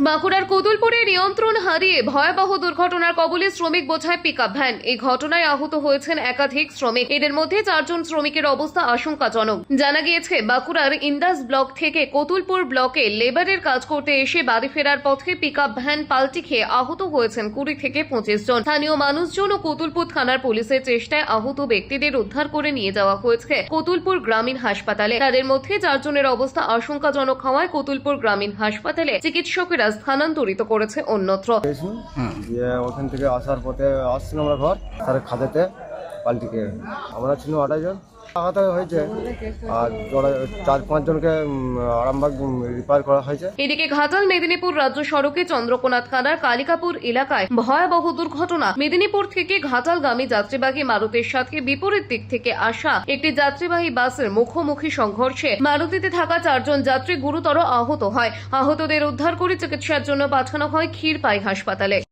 বাঁকুড়ার কোতুলপুরে নিয়ন্ত্রণ হারিয়ে ভয়াবহ দুর্ঘটনার কবলে শ্রমিক বোঝায় পিকআপ ভ্যান এই ঘটনায় আহত হয়েছেন একাধিক শ্রমিক। এদের মধ্যে চারজন শ্রমিকের অবস্থা আশঙ্কাজনক। জানা গিয়েছে, বাঁকুড়ার ইন্দাস ব্লক থেকে কোতুলপুর ব্লকে লেবারের কাজ করতে এসে বাড়ি ফেরার পথে পিকআপ ভ্যান পাল্টি খেয়ে আহত হয়েছেন কুড়ি থেকে পঁচিশ জন। স্থানীয় মানুষজন ও কোতুলপুর থানার পুলিশের চেষ্টায় আহত ব্যক্তিদের উদ্ধার করে নিয়ে যাওয়া হয়েছে কোতুলপুর গ্রামীণ হাসপাতালে। তাদের মধ্যে চারজনের অবস্থা আশঙ্কাজনক হওয়ায় কোতুলপুর গ্রামীণ হাসপাতালে চিকিৎসকেরা স্থানান্তরিত করেছে অন্যত্র। ওখান থেকে আসার পথে আসছিলাম আমরা ঘর তার খাদেতে পাল্টিকে আমরা ছিল আটাই জন। এদিকে মেদিনীপুর রাজ্য সড়কে কালিকাপুর এলাকায় ভয়াবহ দুর্ঘটনা। মেদিনীপুর থেকে যাত্রীবাহী মারুতির সাথে বিপরীত দিক থেকে আসা একটি যাত্রীবাহী বাসের মুখোমুখি সংঘর্ষে মারুতিতে থাকা চারজন যাত্রী গুরুতর আহত হয়। আহতদের উদ্ধার করে চিকিৎসার জন্য পাঠানো হয় ক্ষীরপাই হাসপাতালে।